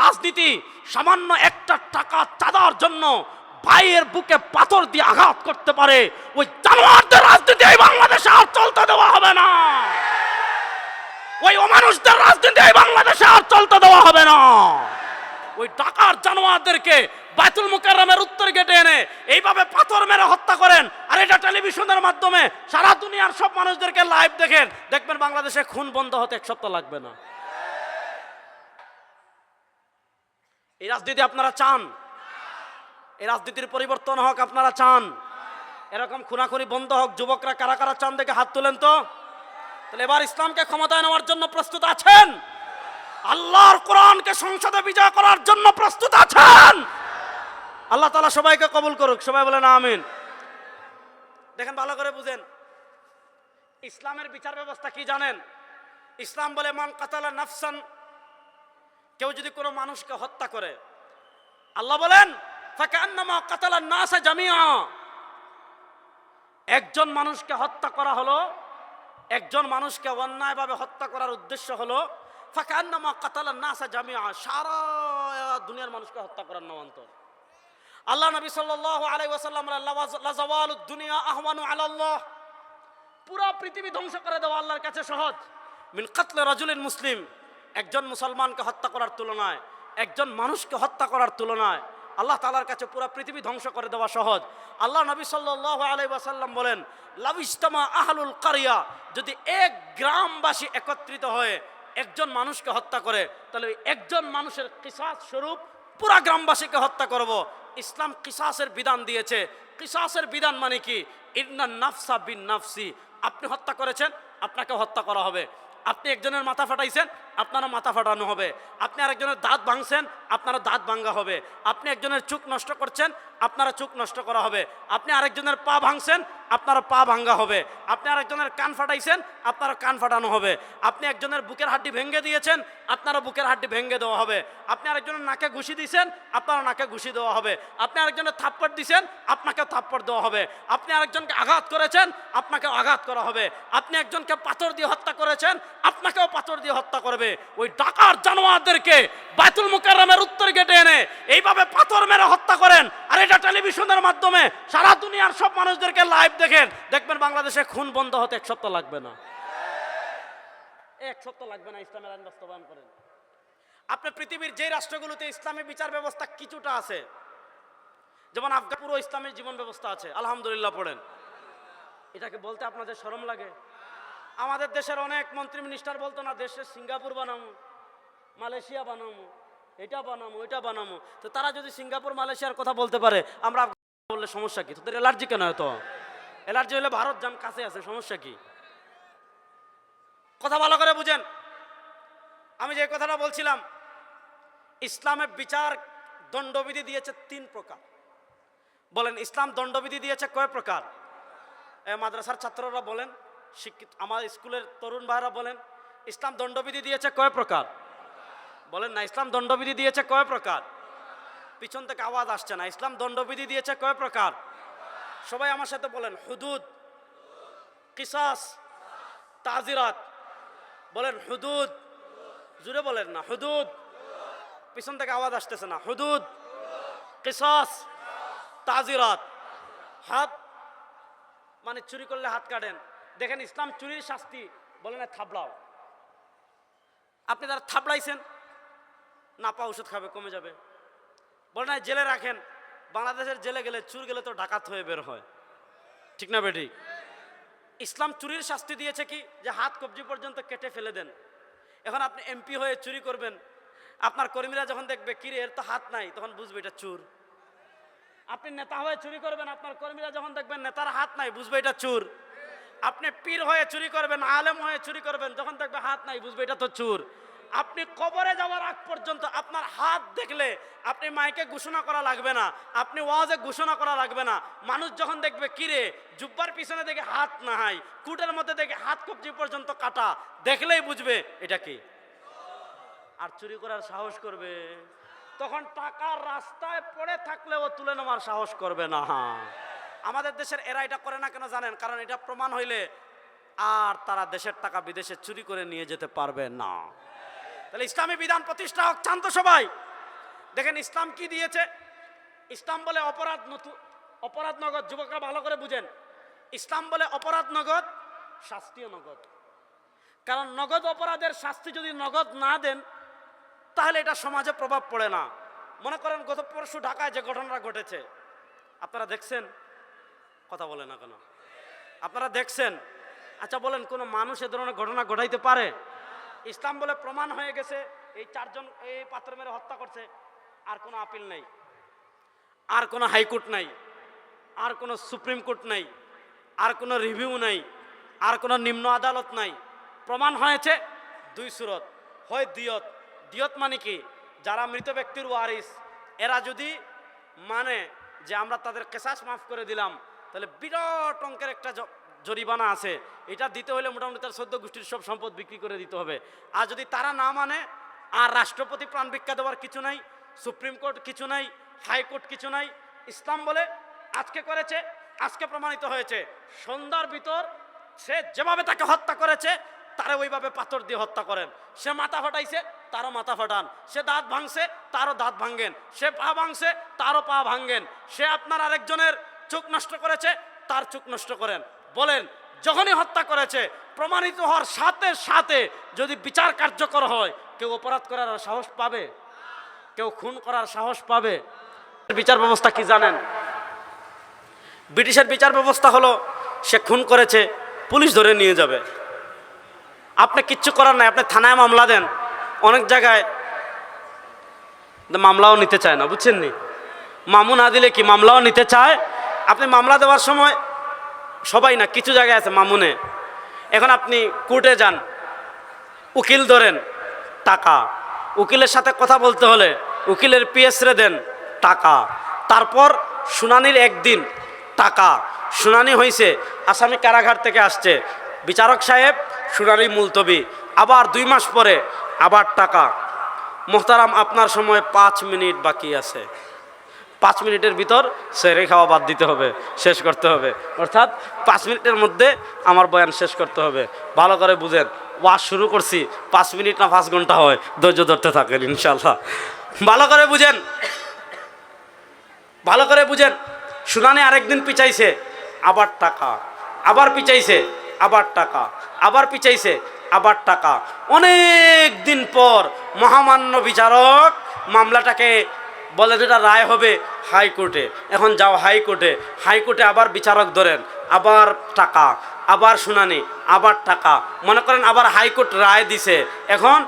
রাজনীতি সামান্য একটা টাকা চাঁদার জন্য ভাইয়ের বুকে পাথর দিয়ে আঘাত করতে পারে, ওই জানোয়ারদের রাজনীতি এই বাংলাদেশে আর চলতে দেওয়া হবে না। ওই অমানুষদের রাজনীতি এই বাংলাদেশে আর চলতে দেওয়া হবে না। ওই ডাকার জানোয়ারদেরকে বাইতুল মুকাররমের উত্তর গেটে এনে এইভাবে পাথর মেরে হত্যা করেন, আর এটা টেলিভিশনের মাধ্যমে সারা দুনিয়ার সব মানুষদেরকে লাইভ দেখেন। দেখবেন বাংলাদেশে খুন বন্ধ হতে এক সপ্তাহ লাগবে না। এই রাজনীতি আপনারা চান? এই রাজনীতির পরিবর্তন হোক, আপনারা চান? এরকম খুনাখুনি বন্ধ হোক, যুবকরা কারা কারা চান দেখে হাত তুলেন তো? তাহলে এবার ইসলামকে ক্ষমতায় নেওয়ার জন্য প্রস্তুত আছেন? আল্লাহর কোরআনকে সংসদে বিজয় করার জন্য প্রস্তুত আছেন? আল্লাহ তালা সবাইকে কবুল করুক, সবাই বলেন আমিন। দেখেন, ভালো করে বুঝেন। ইসলামের বিচার ব্যবস্থা কি জানেন? ইসলাম বলে, মান কাতালা নাফসান কেউ যদি কোনো মানুষকে হত্যা করে, আল্লাহ বলেন একজন মানুষকে হত্যা করা হলো, একজন মানুষকে অন্যায়ভাবে হত্যা করার উদ্দেশ্য হলো দুনিয়ার মানুষকে হত্যা করার নামান্তর। আল্লাহ দুনিয়া পুরো পৃথিবী ধ্বংস করে দেওয়া আল্লাহর কাছে সহজ। মিন কাতলে রাজুলিন মুসলিম। একজন মুসলমানকে হত্যা করার তুলনায়, একজন মানুষকে হত্যা করার তুলনায় আল্লাহ তালার কাছে পুরো পৃথিবী ধ্বংস করে দেওয়া সহজ। আল্লাহ নবী সাল্লাহ আলাই ওয়াসাল্লাম বলেন লাভিস্তমা আহলুল কারিয়া যদি এক গ্রামবাসী একত্রিত হয়ে একজন মানুষকে হত্যা করে, তাহলে একজন মানুষের কিসাস স্বরূপ পুরা গ্রামবাসীকে হত্যা করব। ইসলাম কিসাসের বিধান দিয়েছে। কিসাসের বিধান মানে কি? ইন্না নাফসা বিন নাফসি। আপনি হত্যা করেছেন আপনাকে হত্যা করা হবে। আপনি একজনের মাথা ফাটাইছেন আপনারও মাথা ফাটানো হবে। আপনি আরেকজনের দাঁত ভাঙছেন, আপনারও দাঁত ভাঙ্গা হবে। আপনি একজনের চোখ নষ্ট করছেন আপনারা চোখ নষ্ট করা হবে। আপনি আরেকজনের পা ভাঙছেন, আপনারও পা ভাঙ্গা হবে। আপনি আরেকজনের কান ফাটাইছেন, আপনারও কান ফাটানো হবে। আপনি একজনের বুকের হাড্ডি ভেঙে দিয়েছেন, আপনারও বুকের হাড্ডি ভেঙে দেওয়া হবে। আপনি আরেকজনের নাকে ঘুষি দিয়েছেন, আপনারও নাকে ঘুষি দেওয়া হবে। আপনি আরেকজনের থাপ্পড় দিয়েছেন আপনাকে থাপ্পড় দেওয়া হবে। আপনি আরেকজনকে আঘাত করেছেন, আপনাকেও আঘাত করা হবে। আপনি একজনকে পাথর দিয়ে হত্যা করেছেন, আপনাকেও পাথর দিয়ে হত্যা করবে। ওই ডাকার জানোয়ারদেরকে বাইতুল মুকাররমের উত্তর গেটে এনে এইভাবে পাথর মেরে হত্যা করেন। আর এটা টেলিভিশনের মাধ্যমে সারা দুনিয়ার সব মানুষদেরকে লাইভ দেখেন। দেখবেন বাংলাদেশে খুন বন্ধ হতে এক সপ্তাহ লাগবে না। এক সপ্তাহ লাগবে না ইসলামের আইন বাস্তবায়ন করেন। আপনি পৃথিবীর যে রাষ্ট্রগুলোতে ইসলামী বিচার ব্যবস্থা কিছুটা আছে, যেমন আফগান, পুরো ইসলামের জীবন ব্যবস্থা আছে। আলহামদুলিল্লাহ পড়েন। এটাকে বলতে আপনাদের শরম লাগে? আমাদের দেশের অনেক মন্ত্রী মিনিস্টার বলতো না দেশের সিঙ্গাপুর বানামো, মালয়েশিয়া বানামো, এটা বানামো এটা বানামো। তো তারা যদি সিঙ্গাপুর, মালয়েশিয়ার কথা বলতে পারে, আমরা বললে সমস্যা কি? তোদের অ্যালার্জি কেন হতো অ্যালার্জি হলে ভারত যান, কাছে আছে, সমস্যা কি? কথা ভালো করে বুঝেন। আমি যে কথাটা বলছিলাম, ইসলামের বিচার দণ্ডবিধি দিয়েছে তিন প্রকার। বলেন, ইসলাম দণ্ডবিধি দিয়েছে কয় প্রকার? মাদ্রাসার ছাত্ররা বলেন শিক্ষিত, আমার স্কুলের তরুণ ভাইরা বলেন, ইসলাম দণ্ডবিধি দিয়েছে কয় প্রকার? বলেন, না, ইসলাম দণ্ডবিধি দিয়েছে কয় প্রকার? পিছন থেকে আওয়াজ আসছে না, ইসলাম দণ্ডবিধি দিয়েছে কয় প্রকার? সবাই আমার সাথে বলেন, হুদুদ, কিসাস, তাজিরাত। বলেন, হুদুদ। জুড়ে বলেন, না, হুদুদ। পিছন থেকে আওয়াজ আসতেছে না, হুদুদ, কিসাস, তাজিরাত। হাত মানে চুরি করলে হাত কাটেন। দেখেন ইসলাম চুরির শাস্তি বলে না, থাবড়াও। আপনি তারা থাবড়াইছেন, না পা ওষুধ খাবে, কমে যাবে। বলে না, জেলে রাখেন। বাংলাদেশের জেলে গেলে, চুর গেলে তো ডাকাত হয়ে বের হয়। ঠিক না বেটি? ইসলাম চুরির শাস্তি দিয়েছে কি? যে হাত কবজি পর্যন্ত কেটে ফেলে দেন। এখন আপনি এমপি হয়ে চুরি করবেন। আপনার কর্মীরা যখন দেখবে, কিরে, এর তো হাত নাই, তখন বুঝবে এটা চুর। আপনি নেতা হয়ে চুরি করবেন, আপনার কর্মীরা যখন দেখবেন, নেতার হাত নাই, বুঝবে এটা চুর। আপনি পীর হয়ে চুরি করবেন, আলেম হয়ে চুরি করবেন, যখন দেখবে হাত নাই, বুঝবে এটা তো চুর। আপনি কবরে যাওয়ার আগ পর্যন্ত আপনার হাত দেখলে আপনি মাইকে ঘোষণা করা লাগবে না, আপনি ওয়াজে ঘোষণা করা লাগবে না। মানুষ যখন দেখবে, কিরে, জুব্বার পিছনে দেখে হাত না হয় কুটের মধ্যে দেখে হাত কবজি পর্যন্ত কাটা দেখলেই বুঝবে এটা কি। আর চুরি করার সাহস করবে। তখন টাকার রাস্তায় পড়ে থাকলেও তুলে নেওয়ার সাহস করবে না। আমাদের দেশের এরা এটা করে না কেন জানেন? কারণ এটা প্রমাণ হইলে আর তারা দেশের টাকা বিদেশে চুরি করে নিয়ে যেতে পারবে না। তাহলে ইসলামী বিধান প্রতিষ্ঠা হোক চান তো সবাই। দেখেন ইসলাম কি দিয়েছে? ইসলাম বলে অপরাধ নতু অপরাধ নগদ, যুবকরা ভালো করে বুঝেন। ইসলাম বলে অপরাধ নগদ, শাস্তিও নগদ। কারণ নগদ অপরাধের শাস্তি যদি নগদ না দেন, তাহলে এটা সমাজে প্রভাব পড়ে না। মনে করেন গত পরশু ঢাকায় যে ঘটনাটা ঘটেছে, আপনারা দেখছেন কথা বলে না কেন? আপনারা দেখছেন? আচ্ছা বলেন, কোনো মানুষ এ ধরনের ঘটনা ঘটাইতে পারে? ইসলাম বলে প্রমাণ হয়ে গেছে, এই চারজন এই পাত্র মেরে হত্যা করছে, আর কোনো আপিল নাই। আর কোনো হাইকোর্ট নাই, আর কোনো সুপ্রিম কোর্ট নাই, আর কোনো রিভিউ নাই, আর কোনো নিম্ন আদালত নাই। প্রমাণ হয়েছে দুই সুরত, হয় দিয়ত। দিয়ত মানে কি? যারা মৃত ব্যক্তির ওয়ারিস, এরা যদি মানে যে আমরা তাদের কেসাস মাফ করে দিলাম তাহলে বিরাট অঙ্কের একটা জরিমানা আছে। এটা দিতে হলে মোটামুটি তার সদ্য গোষ্ঠীর সব সম্পদ বিক্রি করে দিতে হবে। আর যদি তারা না মানে আর রাষ্ট্রপতি প্রাণ ভিক্ষা দেওয়ার কিছু নাই, সুপ্রিম কোর্ট কিছু নাই হাইকোর্ট কিছু নাই, ইসলাম বলে আজকে করেছে, আজকে প্রমাণিত হয়েছে। সন্ধ্যার ভিতর সে যেভাবে তাকে হত্যা করেছে, তারা ওইভাবে পাথর দিয়ে হত্যা করেন। সে মাথা ফাটাইছে, তারও মাথা ফাটান। সে দাঁত ভাঙছে, তারও দাঁত ভাঙ্গেন সে পা ভাঙছে, তারও পা ভাঙ্গেন সে আপনার আরেকজনের চোখ নষ্ট করেছে, তার চোখ নষ্ট করেন। বলেন, যখনই হত্যা করেছে, প্রমাণিত হওয়ার সাথে সাথে যদি বিচার কার্যকর হয়, কেউ অপরাধ করার সাহস পাবে? কেউ খুন করার সাহস পাবে? বিচার ব্যবস্থা কি জানেন? ব্রিটিশের বিচার ব্যবস্থা হলো, সে খুন করেছে, পুলিশ ধরে নিয়ে যাবে। আপনি কিচ্ছু করার নাই, আপনি থানায় মামলা দেন। অনেক জায়গায় মামলাও নিতে চায় না বুঝছেন নি মামু না দিলে কি মামলাও নিতে চায়? আপনি মামলা দেওয়ার সময় সবাই না, কিছু জায়গায় আছে মামুনে। এখন আপনি কোর্টে যান, উকিল ধরেন, টাকা। উকিলের সাথে কথা বলতে হলে উকিলের পিএস রে দেন, টাকা। তারপর শুনানির একদিন, টাকা। শুনানি হয়েছে আসামি কারাগার থেকে আসছে। বিচারক সাহেব, শুনানি মুলতবি। আবার দুই মাস পরে আবার টাকা। মোহতারাম, আপনার সময় পাঁচ মিনিট বাকি আছে। পাঁচ মিনিটের ভিতর সেরে খাওয়া বাদ দিতে হবে, শেষ করতে হবে। অর্থাৎ পাঁচ মিনিটের মধ্যে আমার বয়ান শেষ করতে হবে। ভালো করে বুঝেন, ওয়াজ শুরু করছি, পাঁচ মিনিট না পাঁচ ঘণ্টা হয়, ধৈর্য ধরতে থাকেন ইনশাল্লাহ ভালো করে বুঝেন, ভালো করে বুঝেন, শুনানি আরেকদিন পিছাইছে, আবার টাকা, আবার পিছাইছে, আবার টাকা, আবার পিছাইছে, আবার টাকা। অনেক দিন পর মহামান্য বিচারক মামলাটাকে বলে যেটা রায় হবে হাইকোর্টে। এখন যাও হাইকোর্টে। হাইকোর্টে আবার বিচারক ধরেন, আবার টাকা, আবার শুনানি, আবার টাকা। মনে করেন আবার হাইকোর্ট রায় দিছে। এখন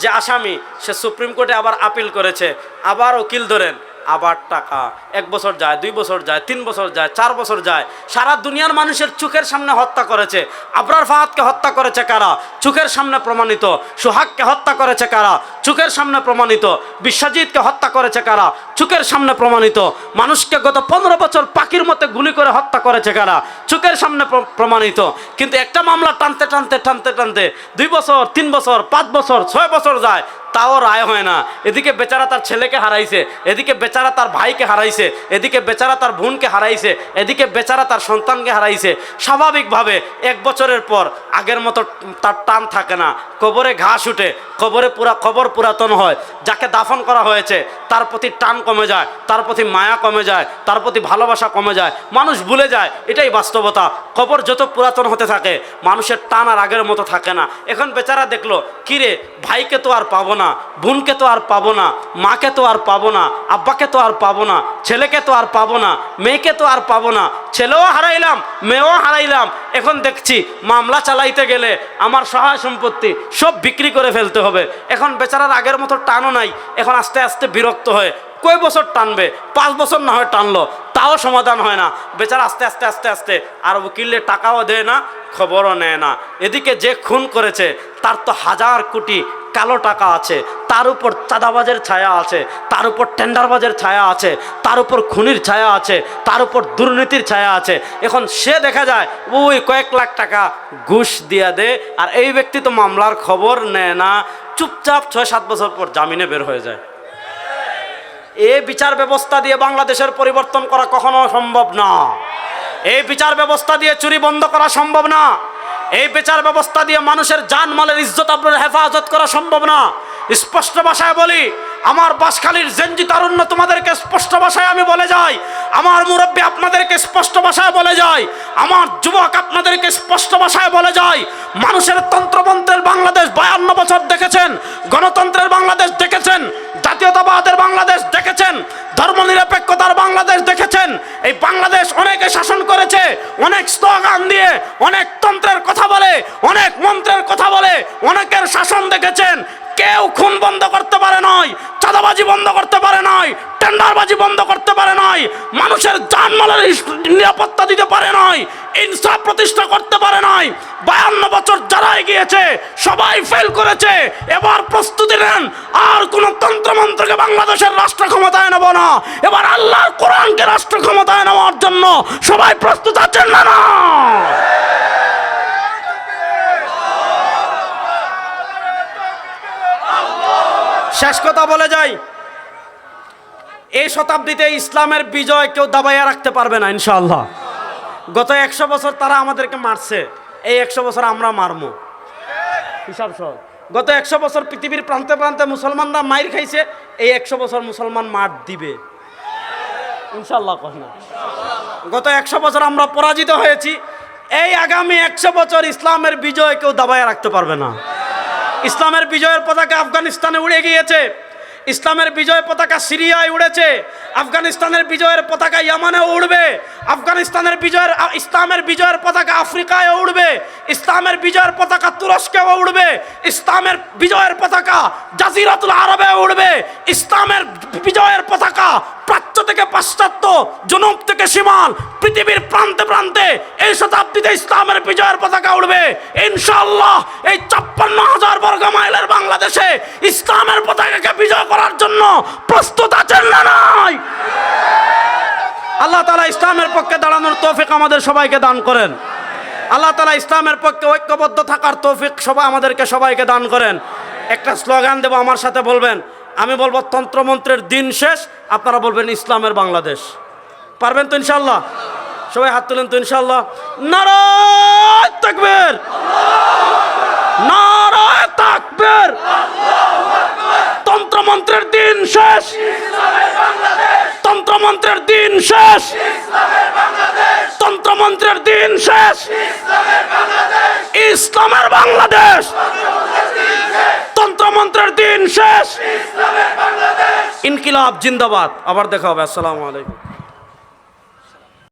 যে আসামি, সে সুপ্রিম কোর্টে আবার আপিল করেছে। আবার উকিল ধরেন, আবার টাকা। এক বছর যায়, দুই বছর যায়, তিন বছর যায়, চার বছর যায়। সারা দুনিয়ার মানুষের চোখের সামনে হত্যা করেছে। আবরার ফাহাদকে হত্যা করেছে কারা? চোখের সামনে প্রমাণিত। সোহাগকে হত্যা করেছে কারা? চোখের সামনে প্রমাণিত। বিশ্বজিৎকে হত্যা করেছে কারা? চোখের সামনে প্রমাণিত। মানুষকে গত পনেরো বছর পাখির মতো গুলি করে হত্যা করেছে কারা? চোখের সামনে প্রমাণিত। কিন্তু একটা মামলা টানতে টানতে টানতে টানতে দুই বছর, তিন বছর, পাঁচ বছর, ছয় বছর যায়, তাও রায় হয় না। এদিকে বেচারা তার ছেলেকে হারাইছে, এদিকে বেচারা তার ভাইকে হারাইছে, এদিকে বেচারা তার বোনকে হারাইছে, এদিকে বেচারা তার সন্তানকে হারাইছে। স্বাভাবিকভাবে এক বছরের পর আগের মতো তার টান থাকে না। কবরে ঘাস উঠে, কবরে পুরা কবর পুরাতন হয়, যাকে দাফন করা হয়েছে, তার প্রতি টান কমে যায়, তার প্রতি মায়া কমে যায়, তার প্রতি ভালোবাসা কমে যায়, মানুষ ভুলে যায়, এটাই বাস্তবতা। কবর যত পুরাতন হতে থাকে, মানুষের টান আর আগের মতো থাকে না। এখন বেচারা দেখল, কিরে, ভাইকে তো আর পাবো না, বোনকে তো আর পাবো না, মাকে তো আর পাবো না, আব্বাকে তো আর পাবো না, ছেলেকে তো আর পাবো না, মেয়েকে তো আর পাবো না ছেলেও হারাইলাম, মেয়েও হারাইলাম। এখন দেখছি মামলা চালাইতে গেলে আমার সহায় সম্পত্তি সব বিক্রি করে ফেলতে হবে। এখন বেচারার আগের মতো টানও নাই, এখন আস্তে আস্তে বিরক্ত হয়ে কয় বছর টানবে? পাঁচ বছর না হয় টানলো, তাও সমাধান হয় না। বেচারা আস্তে আস্তে আস্তে আস্তে আর উকিলের টাকাও দেয় না, খবরও নেয় না। এদিকে যে খুন করেছে, তার তো হাজার কোটি কালো টাকা আছে, তার উপর চাঁদাবাজের ছায়া আছে, তার উপর টেন্ডারবাজের ছায়া আছে, তার উপর খুনির ছায়া আছে, তার উপর দুর্নীতির ছায়া আছে। এখন সে দেখা যায়, ওই কয়েক লাখ টাকা ঘুষ দিয়া দে, আর এই ব্যক্তি তো মামলার খবর নেয় না। চুপচাপ ছয় সাত বছর পর জামিনে বের হয়ে যায়। এই বিচার ব্যবস্থা দিয়ে বাংলাদেশের পরিবর্তন করা কখনো সম্ভব না। এই বিচার ব্যবস্থা দিয়ে চুরি বন্ধ করা সম্ভব না। এই বিচার ব্যবস্থা দিয়ে মানুষের জান মালের ইজ্জত আপনার হেফাজত করা সম্ভব না। স্পষ্ট ভাষায় বলি, আমার বাসখালীর জেনজি তারুণ্য তোমাদেরকে স্পষ্ট ভাষায় আমি বলে যাই, আমার মুরব্বী আপনাদেরকে স্পষ্ট ভাষায় বলে যাই, আমার যুবক আপনাদেরকে স্পষ্ট ভাষায় বলে যায় মানুষের তন্ত্রমন্ত্রের বাংলাদেশ বায়ান্ন বছর দেখেছেন, গণতন্ত্রের বাংলাদেশ দেখেছেন জাতীয়তাবাদের বাংলাদেশ দেখেছেন, ধর্মনিরপেক্ষতার বাংলাদেশ দেখেছেন। এই বাংলাদেশ অনেকে শাসন করেছে, অনেক স্লোগান দিয়ে, অনেক তন্ত্রের কথা বলে, অনেক মন্ত্রের কথা বলে, অনেকের শাসন দেখেছেন। কেউ খুন বন্ধ করতে পারে নয় চাঁদাবাজি বন্ধ করতে পারে নয় টেন্ডারবাজি বন্ধ করতে পারে নয় মানুষের জানমালের নিরাপত্তা দিতে পারে নয় ইনসাফ প্রতিষ্ঠা করতে পারে নয় বায়ান্ন বছর যারা এগিয়েছে, সবাই ফেল করেছে, এবার প্রস্তুতি নেন, আর কোন তন্ত্রমন্ত্রকে বাংলাদেশের রাষ্ট্র ক্ষমতায় নেব না, এবার আল্লাহর কোরআনকে রাষ্ট্র ক্ষমতায় নেওয়ার জন্য সবাই প্রস্তুত আছেন না না? শেষ কথা বলে যাই। এই শতাব্দীতে ইসলামের বিজয় কেউ দাবাইয়া রাখতে পারবে না, ইনশাআল্লাহ। গত একশো বছর তারা আমাদেরকে মারছে, এই একশো বছর আমরা মারমো। হিসাব সহ। গত একশো বছর পৃথিবীর প্রান্তে প্রান্তে মুসলমানরা মাইর খাইছে, এই একশো বছর মুসলমান মার দিবে। ইনশাল্লাহ কহ না। গত একশো বছর আমরা পরাজিত হয়েছি, এই আগামী একশো বছর ইসলামের বিজয় কেউ দাবাইয়া রাখতে পারবে না। ইসলামের বিজয়ের পতাকা আফগানিস্তানে উড়ে গিয়েছে। ইসলামের বিজয় পতাকা সিরিয়ায় উড়েছে। আফগানিস্তানের বিজয়ের পতাকা ইয়ামানে উড়বে। আফগানিস্তানের বিজয়ের, ইসলামের বিজয়ের পতাকা আফ্রিকায় উড়বে। ইসলামের বিজয়ের পতাকা তুরস্কেও উড়বে। ইসলামের বিজয়ের পতাকা জাজিরাতুল আরবে উড়বে। ইসলামের বিজয়ের পতাকা প্রাচ্য থেকে পাশ্চাত্য জনব থেকে সীমাল, পৃথিবীর প্রান্তে প্রান্তে এই শতাব্দীতে ইসলামের বিজয়ের পতাকা উঠবে ইনশাল্লাহ এই ছাপ্পান্ন হাজার বর্গ মাইলের বাংলাদেশে ইসলামের পতাকাকে বিজয় করার জন্য প্রস্তুত আছেন না নাই? আল্লাহ তালা ইসলামের পক্ষে দাঁড়ানোর তৌফিক আমাদের সবাইকে দান করেন। আল্লাহ তালা ইসলামের পক্ষে ঐক্যবদ্ধ থাকার তৌফিক সবাই আমাদেরকে সবাইকে দান করেন। একটা স্লোগান দেবো আমার সাথে বলবেন আমি বলব তন্ত্রমন্ত্রের দিন শেষ, আপনারা বলবেন ইসলামের বাংলাদেশ। পারবেন তো ইনশাল্লাহ সবাই হাত তুলেন তো ইনশাল্লাহ নারায় তাকবীর! নারায় তাকবীর! তন্ত্রমন্ত্রের দিন শেষ! তন্ত্রমন্ত্রের দিন শেষ! তন্ত্রমন্ত্রের দিন শেষ! ইসলামের বাংলাদেশ! তন্ত্রমন্ত্রের দিন শেষ। ইনকিলাব জিন্দাবাদ। আবার দেখা হবে। আসসালামু আলাইকুম।